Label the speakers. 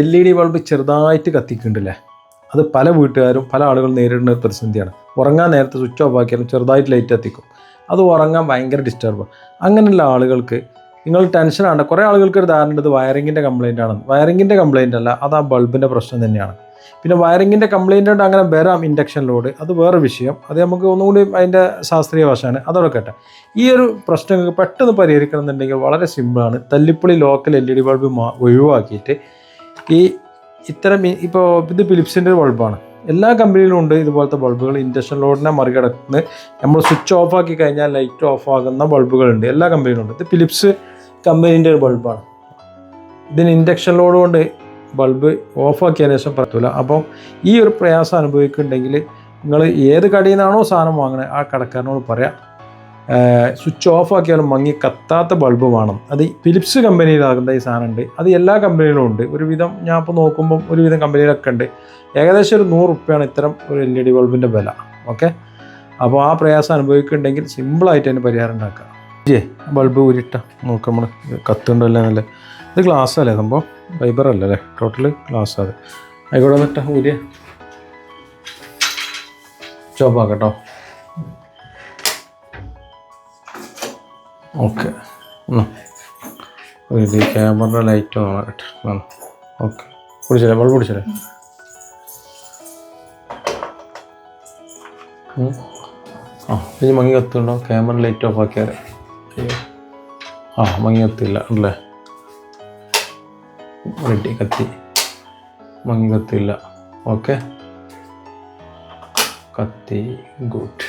Speaker 1: L E D bulb ചെറുതായിട്ട് കത്തിക്കുന്നുണ്ടല്ലേ? അത് പല വീട്ടുകാരും പല ആളുകളും നേരിടുന്ന പ്രതിസന്ധിയാണ്. ഉറങ്ങാൻ നേരത്തെ സ്വിച്ച് ഓഫ് ആക്കിയാലും ചെറുതായിട്ട് ലൈറ്റ് കത്തിക്കും. അത് ഉറങ്ങാൻ ഭയങ്കര ഡിസ്റ്റർബ് അങ്ങനെയുള്ള ആളുകൾക്ക് നിങ്ങൾ ടെൻഷനാണ് കുറേ ആളുകൾക്ക് ഒരു ധാരണ ഇത് വയറിങ്ങിന്റെ കംപ്ലൈന്റ് ആണ് വയറിങ്ങിന്റെ കംപ്ലൈന്റ് അല്ല അത് ആ ബൾബിന്റെ പ്രശ്നം തന്നെയാണ്. പിന്നെ വയറിങ്ങിന്റെ കംപ്ലൈന്റ് കൊണ്ട് അങ്ങനെ വരാം ഇൻഡക്ഷൻ ലോഡ് അത് വേറെ വിഷയം. അത് നമുക്ക് ഒന്നുകൂടി അതിന്റെ ശാസ്ത്രീയ വശമാണ്. അതോടെ കേട്ടെ. ഈ ഒരു പ്രശ്നങ്ങൾക്ക് പെട്ടെന്ന് പരിഹരിക്കണം എന്നുണ്ടെങ്കിൽ വളരെ സിമ്പിളാണ് തല്ലിപ്പുളി local L E D bulb ഒഴിവാക്കിയിട്ട് ഈ ഇത്തരം ഇപ്പോൾ ഇത് ഫിലിപ്സിന്റെ ഒരു ബൾബാണ് എല്ലാ കമ്പനിയിലും ഉണ്ട് ഇതുപോലത്തെ ബൾബുകൾ ഇൻഡക്ഷൻ ലോഡിനെ മറികടന്ന് നമ്മൾ സ്വിച്ച് ഓഫ് ആക്കി കഴിഞ്ഞാൽ ലൈറ്റ് ഓഫ് ആകുന്ന ബൾബുകളുണ്ട് എല്ലാ കമ്പനിയിലും ഉണ്ട്. ഇത് ഫിലിപ്സ് കമ്പനീന്റെ ഒരു ബൾബാണ് ഇതിന് ഇൻഡക്ഷൻ ലോഡ് കൊണ്ട് ബൾബ് ഓഫാക്കിയതിന് ശേഷം പറ്റൂല അപ്പം ഈ ഒരു പ്രയാസം അനുഭവിക്കുന്നുണ്ടെങ്കിൽ നിങ്ങൾ ഏത് കടയിൽ നിന്നാണോ സാധനം വാങ്ങണേ ആ കടക്കാരനോട് പറയാം. സ്വിച്ച് ഓഫ് ആക്കിയാലും മങ്ങി കത്താത്ത ബൾബ് വേണം. അത് ഫിലിപ്സ് കമ്പനിയിലാകുന്ന ഈ സാധനം ഉണ്ട് അത് എല്ലാ കമ്പനിയിലും ഉണ്ട്. ഒരുവിധം ഞാൻ ഇപ്പോൾ നോക്കുമ്പം ഒരുവിധം കമ്പനിയിലൊക്കെ ഉണ്ട്. ഏകദേശം ഒരു നൂറ് റുപ്യാണ് ഇത്തരം ഒരു എൽ ഇ ഡി ബൾബിന്റെ വില. ഓക്കെ അപ്പോൾ ആ പ്രയാസം അനുഭവിക്കുന്നുണ്ടെങ്കിൽ സിമ്പിളായിട്ട് അതിന് പരിഹാരം ഉണ്ടാക്കാം. ജേ ബൾബ് ഊരിട്ട നോക്കാം നമ്മൾ കത്തുണ്ടോ അല്ലേ നല്ല ഇത് ഗ്ലാസ് അല്ലേ സംഭവം? ഫൈബർ അല്ലേ ടോട്ടൽ ഗ്ലാസ് അത്. ആയിക്കോട്ടെ എന്നിട്ട ഊരിയ. ചോപ്പാക്കട്ടോ ഓക്കെ. ഇത് ക്യാമറ ലൈറ്റ് നോക്കട്ടെ ഓക്കെ. പിടിച്ചില്ലേ ബൾബ് പിടിച്ചില്ലേ. ആ ഇനി മങ്ങി കത്തുണ്ടോ ക്യാമറ ലൈറ്റ് ഓഫ് ആക്കിയാൽ ആ മങ്ങി കത്തില്ല അല്ലേ? റെഡി കത്തി. മങ്ങി കത്തില്ല ഓക്കെ. കത്തി ഗുഡ്